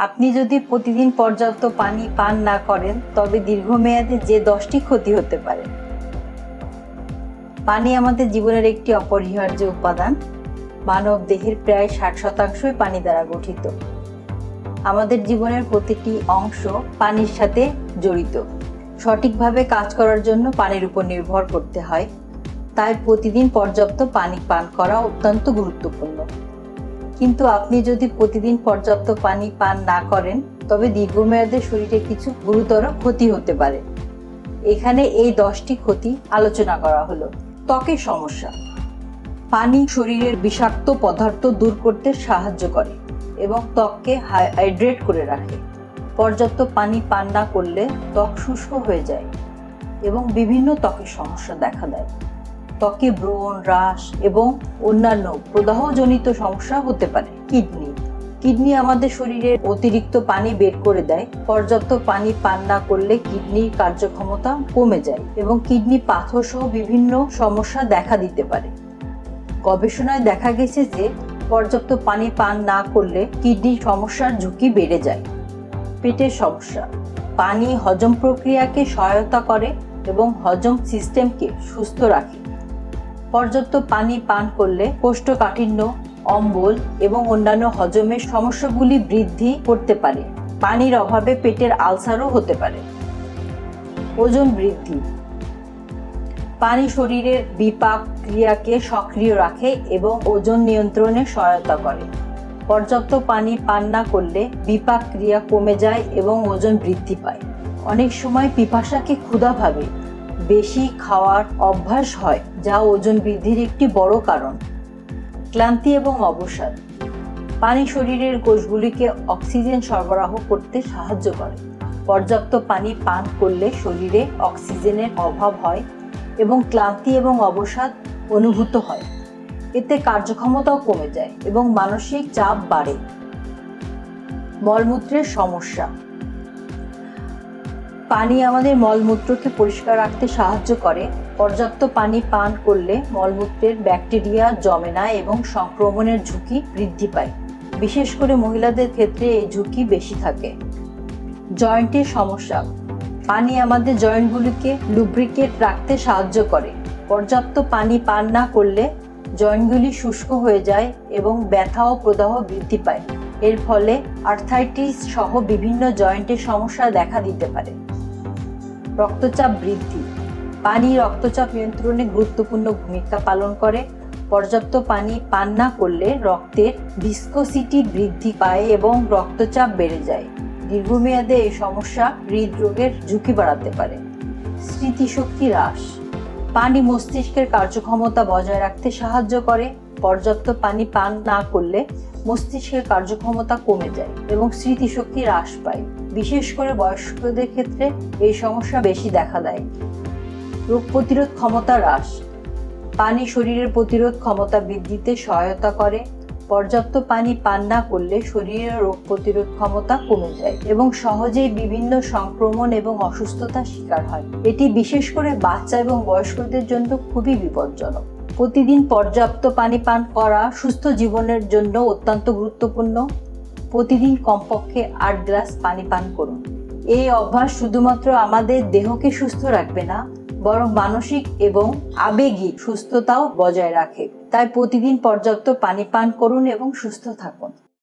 আপনি যদি প্রতিদিন পর্যাপ্ত পানি পান না করেন, তবে দীর্ঘমেয়াদে যে দশটি ক্ষতি হতে পারে। পানি আমাদের জীবনের একটি অপরিহার্য উপাদান। মানব দেহের প্রায় ষাট শতাংশই পানি দ্বারা গঠিত। আমাদের জীবনের প্রতিটি অংশ পানির সাথে জড়িত। সঠিকভাবে কাজ করার জন্য পানির উপর নির্ভর করতে হয়। তাই প্রতিদিন পর্যাপ্ত পানি পান করা অত্যন্ত গুরুত্বপূর্ণ। কিন্তু আপনি যদি প্রতিদিন পর্যাপ্ত পানি পান না করেন, তবে দীর্ঘমেয়াদে শরীরে কিছু গুরুতর ক্ষতি হতে পারে। এখানে এই দশটি ক্ষতি আলোচনা করা হলো। ত্বকের সমস্যা। পানি শরীরের বিষাক্ত পদার্থ দূর করতে সাহায্য করে এবং ত্বককে হাইড্রেট করে রাখে। পর্যাপ্ত পানি পান না করলে ত্বক শুষ্ক হয়ে যায় এবং বিভিন্ন ত্বকের সমস্যা দেখা দেয়। ত্বকে ব্রণ হ্রাস এবং অন্যান্য প্রদাহজনিত সমস্যা হতে পারে। কিডনি। কিডনি আমাদের শরীরের অতিরিক্ত পানি বের করে দেয়। পর্যাপ্ত পানি পান না করলে কিডনির কার্যক্ষমতা কমে যায় এবং কিডনি পাথর সহ বিভিন্ন সমস্যা দেখা দিতে পারে। গবেষণায় দেখা গেছে যে পর্যাপ্ত পানি পান না করলে কিডনির সমস্যার ঝুঁকি বেড়ে যায়। পেটের সমস্যা। পানি হজম প্রক্রিয়াকে সহায়তা করে এবং হজম সিস্টেমকে সুস্থ রাখে। পর্যাপ্ত পানি পান করলে কোষ্ঠকাঠিন্য, অম্বল এবং অন্যান্য হজমের সমস্যাগুলি বৃদ্ধি করতে পারে। পানির অভাবে পেটের আলসারও হতে পারে। ওজন বৃদ্ধি। পানি শরীরের বিপাক ক্রিয়াকে সক্রিয় রাখে এবং ওজন নিয়ন্ত্রণে সহায়তা করে। পর্যাপ্ত পানি পান না করলে বিপাক ক্রিয়া কমে যায় এবং ওজন বৃদ্ধি পায়। অনেক সময় পিপাসাকে ক্ষুধা ভাবে। বেশি খাওয়ার অভ্যাস হয়, যা ওজন বৃদ্ধির একটি বড় কারণ। ক্লান্তি এবং অবসাদ। পানি শরীরের কোষগুলিকে অক্সিজেন সরবরাহ করতে সাহায্য করে। পর্যাপ্ত পানি পান করলে শরীরে অক্সিজেনের অভাব হয় এবং ক্লান্তি এবং অবসাদ অনুভূত হয়। এতে কার্যক্ষমতাও কমে যায় এবং মানসিক চাপ বাড়ে। মলমূত্রের সমস্যা। পানি আমাদের মলমূত্রকে পরিষ্কার রাখতে সাহায্য করে। পর্যাপ্ত পানি পান করলে মলমূত্রের ব্যাকটেরিয়া জমে না এবং সংক্রমণের ঝুঁকি বৃদ্ধি পায়। বিশেষ করে মহিলাদের ক্ষেত্রে এই ঝুঁকি বেশি থাকে। জয়েন্টের সমস্যা। পানি আমাদের জয়েন্টগুলিকে লুব্রিকেট রাখতে সাহায্য করে। পর্যাপ্ত পানি পান না করলে জয়েন্টগুলি শুষ্ক হয়ে যায় এবং ব্যথা ও প্রদাহ বৃদ্ধি পায়। এর ফলে আর্থাইটিস সহ বিভিন্ন জয়েন্টের সমস্যা দেখা দিতে পারে। রক্তচাপ বৃদ্ধি। পানি রক্তচাপ নিয়ন্ত্রণে গুরুত্বপূর্ণ ভূমিকা পালন করে। পর্যাপ্ত পানি পান না করলে রক্তের ভিসকোসিটি বৃদ্ধি পায় এবং রক্তচাপ বেড়ে যায়। দীর্ঘমেয়াদে এই সমস্যা হৃদরোগের ঝুঁকি বাড়াতে পারে। স্মৃতিশক্তি হ্রাস। পানি মস্তিষ্কের কার্যক্ষমতা বজায় রাখতে সাহায্য করে। পর্যাপ্ত পানি পান না করলে মস্তিষ্কের কার্যক্ষমতা কমে যায় এবং স্মৃতিশক্তি হ্রাস পায়। বিশেষ করে বয়স্কদের ক্ষেত্রে এই সমস্যা বেশি দেখা দেয়। রোগ প্রতিরোধ ক্ষমতা হ্রাস। পানি শরীরের প্রতিরোধ ক্ষমতা বৃদ্ধিতে সহায়তা করে। পর্যাপ্ত পানি পান না করলে শরীরের রোগ প্রতিরোধ ক্ষমতা কমে যায় এবং সহজেই বিভিন্ন সংক্রমণ এবং অসুস্থতার শিকার হয়। এটি বিশেষ করে বাচ্চা এবং বয়স্কদের জন্য খুবই বিপজ্জনক। প্রতিদিন পর্যাপ্ত পানি পান করা সুস্থ জীবনের জন্য অত্যন্ত গুরুত্বপূর্ণ। প্রতিদিন কমপক্ষে আট গ্লাস পানি পান করুন। এই অভ্যাস শুধুমাত্র আমাদের দেহকে সুস্থ রাখবে না, বরং মানসিক এবং আবেগিক সুস্থতাও বজায় রাখে। তাই প্রতিদিন পর্যাপ্ত পানি পান করুন এবং সুস্থ থাকুন।